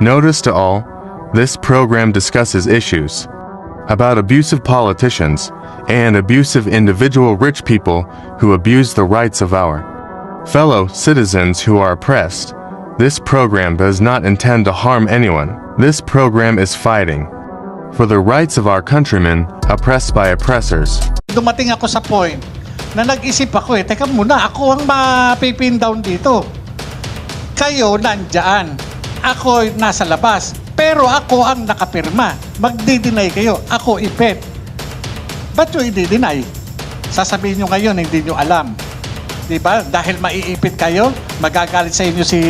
Notice to all, this program discusses issues about abusive politicians and abusive individual rich people who abuse the rights of our fellow citizens who are oppressed. This program does not intend to harm anyone. This program is fighting for the rights of our countrymen oppressed by oppressors. dumating ako sa point na nag-isip ako eh, teka muna, ako ang mapipin down dito. Kayo nandyan. Ako nasa labas. Pero ako ang nakapirma. Magdi-deny kayo. Ako ipet. Ba't nyo i-deny? Sasabihin nyo ngayon, hindi nyo alam. Di ba? Dahil maiipit kayo, magagalit sa inyo si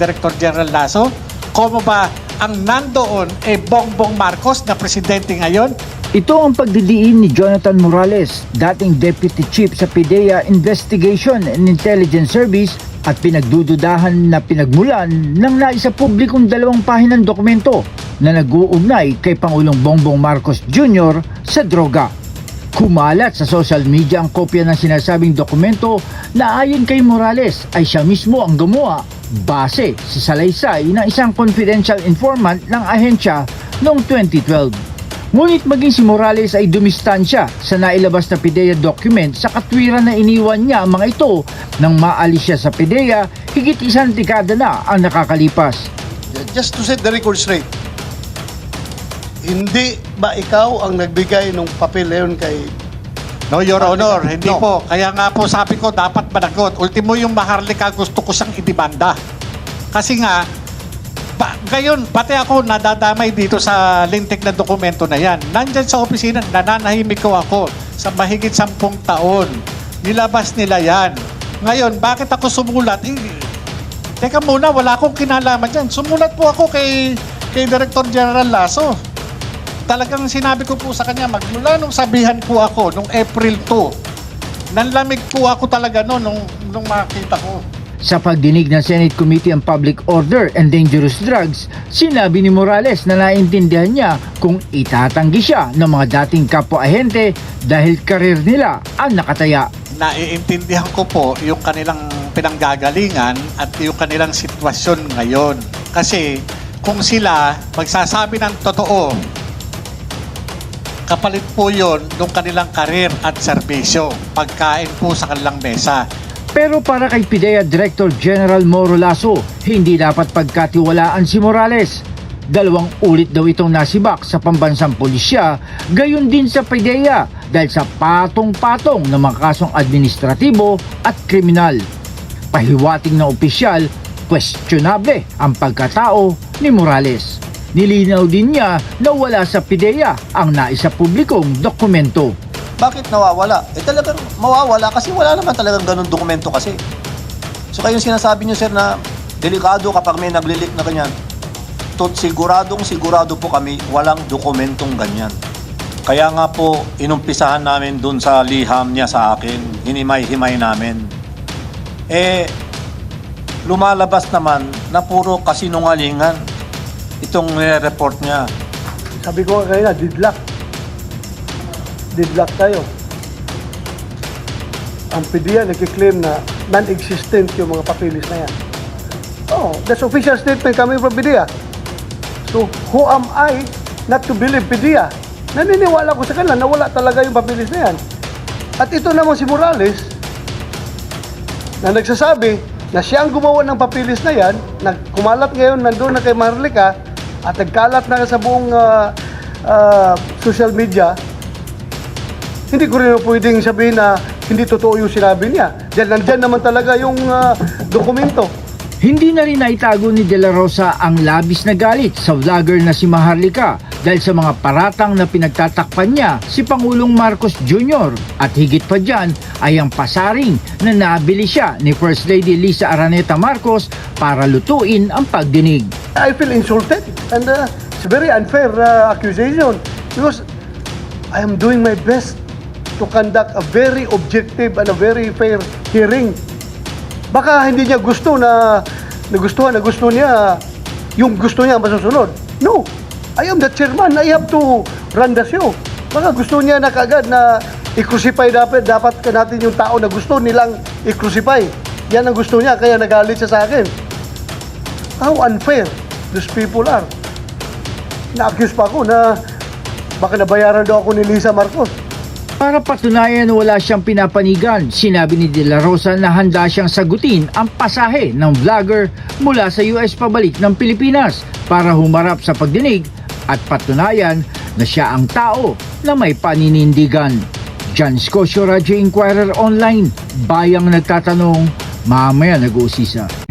Director General Lasso. Como ba ang nandoon eh Bongbong Marcos na presidente ngayon? Ito ang pagdidiin ni Jonathan Morales, dating Deputy Chief sa PIDEA Investigation and Intelligence Service at pinagdududahan na pinagmulan ng naisa publikong dalawang pahinang dokumento na nag-uugnay kay Pangulong Bongbong Marcos Jr. sa droga. Kumalat sa social media ang kopya ng sinasabing dokumento na ayon kay Morales ay siya mismo ang gumawa base sa salaysay ng isang confidential informant ng ahensya noong 2012. Ngunit maging si Morales ay dumistansya sa nailabas na PIDEA document sa katwiran na iniwan niya ang mga ito nang maalis siya sa PIDEA higit isang dekada na ang nakakalipas. Just to set the record straight, hindi ba ikaw ang nagbigay ng papel na kay... No, Your Honor, hindi No. po. Kaya nga po sabi ko, dapat managot. Ultimo yung Maharlika, gusto ko siyang idibanda. Kasi nga, ngayon, pati ako nadadamay dito sa lintik na dokumento na yan. Nandyan sa opisina, nananahimik ko ako sa mahigit sampung taon. Nilabas nila yan. Ngayon, bakit ako sumulat? Eh, teka muna, wala akong kinalaman dyan. Sumulat po ako kay, kay Director General Lasso talagang sinabi ko po sa kanya, magmula nung sabihan po ako, nung April 2, nanlamig po ako talaga no, nung, nung makita ko. Sa pagdinig ng Senate Committee on Public Order and Dangerous Drugs, sinabi ni Morales na naintindihan niya kung itatanggi siya ng mga dating kapwa-ahente dahil karir nila ang nakataya. Naiintindihan ko po yung kanilang pinanggagalingan at yung kanilang sitwasyon ngayon. Kasi kung sila magsasabi ng totoo, kapalit po yon ng kanilang karir at serbisyo. Pagkain po sa kanilang mesa. Pero para kay PIDEA Director General Moro Lasso, hindi dapat pagkatiwalaan si Morales. Dalawang ulit daw itong nasibak sa pambansang pulisya, gayon din sa PIDEA dahil sa patong-patong ng mga kasong administratibo at kriminal. Pahiwating na opisyal, questionable ang pagkatao ni Morales. Nilinaw din niya na wala sa PIDEA ang naisa publikong dokumento. Bakit nawawala? Eh talagang mawawala kasi wala naman talagang ganun dokumento kasi. So kayo sinasabi niyo sir na delikado kapag may naglilik na ganyan. Tot siguradong sigurado po kami walang dokumentong ganyan. Kaya nga po inumpisahan namin dun sa liham niya sa akin, hinimay-himay namin. Eh lumalabas naman na puro kasinungalingan itong report niya. Sabi ko kanina, didlock. Didlock tayo. Ang PDEA nagkiklaim na non-existent yung mga papilis na yan. Oh, that's official statement coming from PDEA. So, who am I not to believe PDEA? Naniniwala ko sa kanila na wala talaga yung papilis na yan. At ito naman si Morales, na nagsasabi na siya ang gumawa ng papilis na yan, nagkumalat ngayon nandun na kay Marlica at nagkalat na sa buong ah, ah, social media, hindi ko rin pwedeng sabihin na hindi totoo yung sinabi niya. Dahil nandyan naman talaga yung ah, dokumento. Hindi na rin naitago ni De La Rosa ang labis na galit sa vlogger na si Maharlika dahil sa mga paratang na pinagtatakpan niya si Pangulong Marcos Jr. At higit pa dyan ay ang pasaring na nabili siya ni First Lady Lisa Araneta Marcos para lutuin ang pagdinig. I feel insulted and uh, it's very unfair uh, accusation because I am doing my best to conduct a very objective and a very fair hearing. Baka hindi niya gusto na nagustuhan na gusto niya yung gusto niya masusunod. No. I am the chairman. I have to run the show. Baka gusto niya na kagad na i-crucify dapat, dapat ka natin yung tao na gusto nilang i-crucify. Yan ang gusto niya, kaya nagalit siya sa akin. How unfair. these people are. Na-accuse pa ako na baka nabayaran daw ako ni Lisa Marcos. Para patunayan na wala siyang pinapanigan, sinabi ni De La Rosa na handa siyang sagutin ang pasahe ng vlogger mula sa US pabalik ng Pilipinas para humarap sa pagdinig at patunayan na siya ang tao na may paninindigan. John Scotia Radio Inquirer Online, bayang nagtatanong, mamaya nag-uusisa.